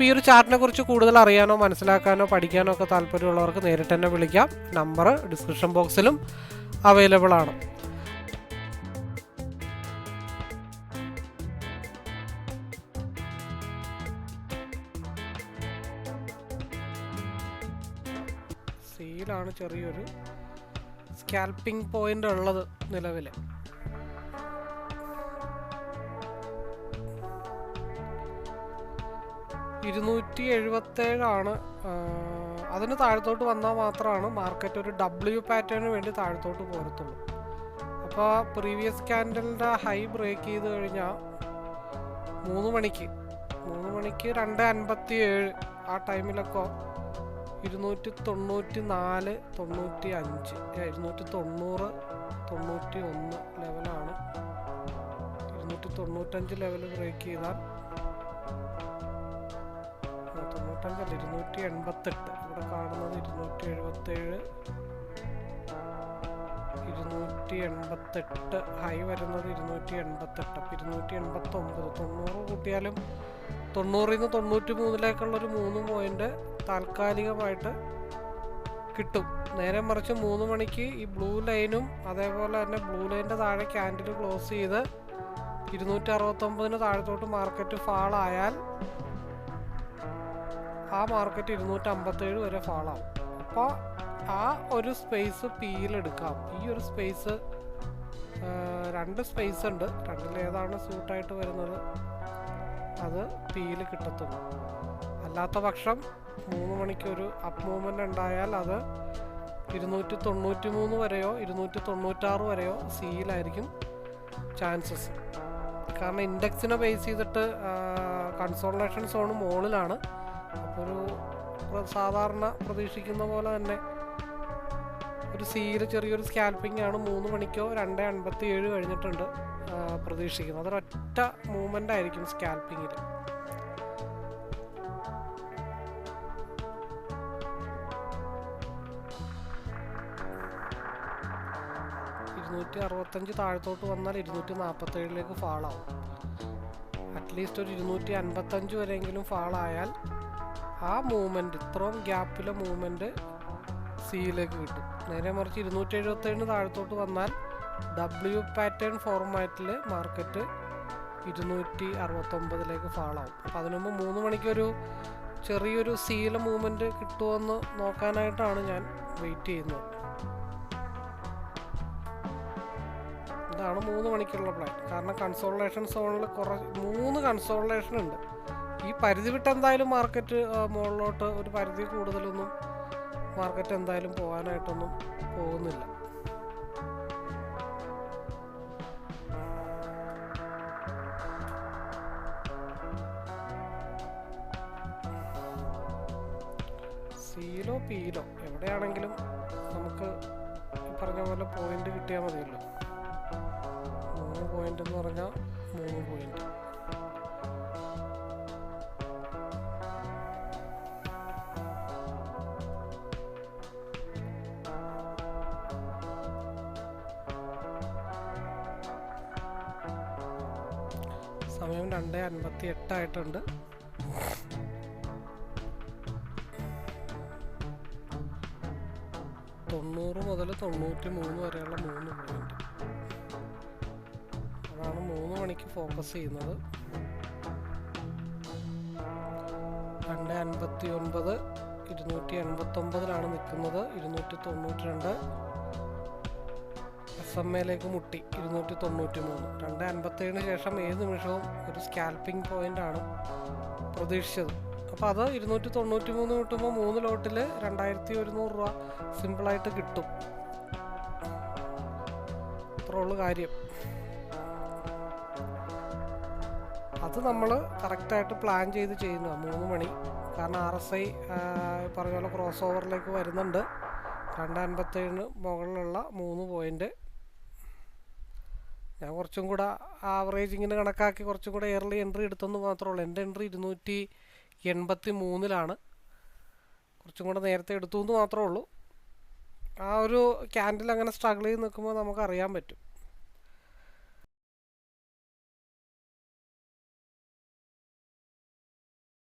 അപ്പോൾ ഈ ഒരു ചാർട്ടിനെ കുറിച്ച് കൂടുതൽ അറിയാനോ മനസ്സിലാക്കാനോ പഠിക്കാനോ ഒക്കെ താല്പര്യമുള്ളവർക്ക് നേരിട്ട് തന്നെ വിളിക്കാം. നമ്പർ ഡിസ്ക്രിപ്ഷൻ ബോക്സിലും അവൈലബിൾ ആണ്. സീലാണ് ചെറിയൊരു സ്കാൽപ്പിംഗ് പോയിന്റ് ഉള്ളത് നിലവിൽ ഇരുന്നൂറ്റി എഴുപത്തേഴാണ് അതിന് താഴത്തോട്ട് വന്നാൽ മാത്രമാണ് മാർക്കറ്റ് ഒരു ഡബ്ല്യു പാറ്റേണിന് വേണ്ടി താഴത്തോട്ട് പോരത്തുള്ളൂ. അപ്പോൾ പ്രീവിയസ് ക്യാൻഡലിന്റെ ഹൈ ബ്രേക്ക് ചെയ്ത് കഴിഞ്ഞാൽ മൂന്ന് മണിക്ക് മൂന്ന് മണിക്ക് രണ്ട് അൻപത്തി ഏഴ് ആ ടൈമിലൊക്കെ ഇരുന്നൂറ്റി തൊണ്ണൂറ്റി നാല് തൊണ്ണൂറ്റി അഞ്ച് ഇരുന്നൂറ്റി തൊണ്ണൂറ് തൊണ്ണൂറ്റി ഒന്ന് ലെവലാണ് ഇരുന്നൂറ്റി തൊണ്ണൂറ്റഞ്ച് ലെവൽ ബ്രേക്ക് ചെയ്താൽ ആ, തൊണ്ണൂറ്റഞ്ചല്ല ഇരുന്നൂറ്റി എൺപത്തെട്ട് ഇവിടെ കാണുന്നത് ഇരുന്നൂറ്റി എഴുപത്തേഴ് ഇരുന്നൂറ്റി എൺപത്തെട്ട് ഹൈ വരുന്നത് ഇരുന്നൂറ്റി എൺപത്തെട്ട് അപ്പം ഇരുന്നൂറ്റി എൺപത്തൊമ്പത് തൊണ്ണൂറ് കൂട്ടിയാലും തൊണ്ണൂറിൽ നിന്ന് തൊണ്ണൂറ്റി മൂന്നിലേക്കുള്ളൊരു മൂന്ന് പോയിന്റ് താൽക്കാലികമായിട്ട് കിട്ടും. നേരെ മറിച്ച് മൂന്ന് മണിക്ക് ഈ ബ്ലൂ ലൈനും അതേപോലെ തന്നെ ബ്ലൂ ലൈന്റെ താഴെ ക്യാൻഡിൽ ക്ലോസ് ചെയ്ത് ഇരുന്നൂറ്റി അറുപത്തൊമ്പതിന് താഴത്തോട്ട് മാർക്കറ്റ് ഫാൾ ആയാൽ ആ മാർക്കറ്റ് ഇരുന്നൂറ്റി അമ്പത്തേഴ് വരെ ഫാളാവും അപ്പോൾ ആ ഒരു സ്പേസ് പിയിലെടുക്കാം ഈ ഒരു സ്പേസ് രണ്ട് സ്പേസ് ഉണ്ട്. രണ്ടിൽ ഏതാണ് സൂട്ടായിട്ട് വരുന്നത്? അത് പിയിൽ കിട്ടത്തുള്ളൂ. അല്ലാത്ത പക്ഷം മൂന്ന് മണിക്കൊരു അപ്പ് മൂവ്മെന്റ് ഉണ്ടായാൽ അത് ഇരുന്നൂറ്റി തൊണ്ണൂറ്റി മൂന്ന് വരെയോ ഇരുന്നൂറ്റി തൊണ്ണൂറ്റാറ് വരെയോ സിയിലായിരിക്കും ചാൻസസ് കാരണം ഇൻഡെക്സിനെ ബേസ് ചെയ്തിട്ട് കൺസോളേഷൻ സോൺ മുകളിലാണ് അപ്പോൾ ഒരു സാധാരണ പ്രതീക്ഷിക്കുന്ന പോലെ തന്നെ ഒരു സിയിൽ ചെറിയൊരു സ്കാൽപ്പിംഗ് ആണ് മൂന്ന് മണിക്കോ രണ്ട് അൻപത്തി ഏഴ് കഴിഞ്ഞിട്ടുണ്ട് പ്രതീക്ഷിക്കുന്നത്. അതൊരൊറ്റ മൂവ്മെന്റ് ആയിരിക്കും സ്കാൽപ്പിങ്ങിൽ ഇരുന്നൂറ്റി അറുപത്തഞ്ച് താഴത്തോട്ട് വന്നാൽ ഇരുന്നൂറ്റി നാൽപ്പത്തേഴിലേക്ക് ഫാളാവും. അറ്റ്ലീസ്റ്റ് ഒരു ഇരുന്നൂറ്റി അൻപത്തഞ്ച് വരെയെങ്കിലും ഫാളായാൽ ആ മൂവ്മെന്റ് ഇത്രയും ഗ്യാപ്പിലെ മൂവ്മെന്റ് സിയിലേക്ക് കിട്ടും. നേരെ മറിച്ച് ഇരുന്നൂറ്റി എഴുപത്തേഴിന് താഴത്തോട്ട് വന്നാൽ ഡബ്ല്യു പാറ്റേൺ ഫോർമാറ്റിൽ മാർക്കറ്റ് ഇരുന്നൂറ്റി അറുപത്തൊമ്പതിലേക്ക് ഫാളാവും അപ്പം അതിനുമുമ്പ് മൂന്ന് മണിക്കൊരു ചെറിയൊരു സീല മൂവ്മെന്റ് കിട്ടുമെന്ന് നോക്കാനായിട്ടാണ് ഞാൻ വെയിറ്റ് ചെയ്യുന്നത്. ഇതാണ് മൂന്ന് മണിക്കുള്ള പ്ലാൻ കാരണം കൺസോളേഷൻ സോണിൽ കുറച്ച് മൂന്ന് കൺസോളേഷൻ ഉണ്ട്. ഈ പരിധി വിട്ട് എന്തായാലും മാർക്കറ്റ് മുകളിലോട്ട് ഒരു പരിധി കൂടുതലൊന്നും മാർക്കറ്റ് എന്തായാലും പോകാനായിട്ടൊന്നും പോകുന്നില്ല. സീലോ പീലോ എവിടെയാണെങ്കിലും നമുക്ക് പറഞ്ഞ പോലെ പോയിന്റ് കിട്ടിയാൽ മതിയല്ലോ. മൂന്ന് പോയിന്റ് എന്ന് പറഞ്ഞാൽ മൂന്ന് പോയിന്റ് സമയം രണ്ട് അൻപത്തി എട്ടായിട്ടുണ്ട് തൊണ്ണൂറ് മുതൽ തൊണ്ണൂറ്റി മൂന്ന് വരെയുള്ള മൂന്ന് പോയിന്റ് അതാണ് മൂന്ന് മണിക്ക് ഫോക്കസ് ചെയ്യുന്നത്. രണ്ട് അൻപത്തി ഒൻപത് ഇരുന്നൂറ്റി എൺപത്തൊമ്പതിലാണ് നിൽക്കുന്നത്. ഇരുന്നൂറ്റി തൊണ്ണൂറ്റി രണ്ട് എസ് എം എയിലേക്ക് മുട്ടി ഇരുന്നൂറ്റി തൊണ്ണൂറ്റി മൂന്ന് രണ്ട് അൻപത്തേഴിന് ശേഷം ഏത് നിമിഷവും ഒരു സ്കാൽപ്പിംഗ് പോയിന്റ് ആണ് പ്രതീക്ഷിച്ചത്. അപ്പോൾ അത് ഇരുന്നൂറ്റി തൊണ്ണൂറ്റി മൂന്ന് കിട്ടുമ്പോൾ മൂന്ന് ലോട്ടിൽ രണ്ടായിരത്തി ഒരുന്നൂറ് രൂപ സിമ്പിളായിട്ട് കിട്ടും. അത്രേ ഉള്ളു കാര്യം. അത് നമ്മൾ കറക്റ്റായിട്ട് പ്ലാൻ ചെയ്ത് ചെയ്യുന്നു മൂന്ന് മണി. കാരണം ആർ എസ് ഐ പറഞ്ഞ പോലെ ക്രോസ് ഓവറിലേക്ക് വരുന്നുണ്ട്. രണ്ട് അൻപത്തേഴിന് മുകളിലുള്ള മൂന്ന് പോയിന്റ് ഞാൻ കുറച്ചും കൂടെ ആവറേജ് ഇങ്ങനെ കണക്കാക്കി കുറച്ചും കൂടെ ഇയർലി എൻട്രി എടുത്തെന്ന് മാത്രമേ ഉള്ളൂ. എന്റെ എൻട്രി ഇരുന്നൂറ്റി എൺപത്തി മൂന്നിലാണ് കുറച്ചും കൂടെ നേരത്തെ എടുത്തു എന്ന് മാത്രമേ ഉള്ളൂ. ആ ഒരു ക്യാൻഡിൽ അങ്ങനെ സ്ട്രഗിൾ ചെയ്ത് നിൽക്കുമ്പോൾ നമുക്ക് അറിയാൻ പറ്റും.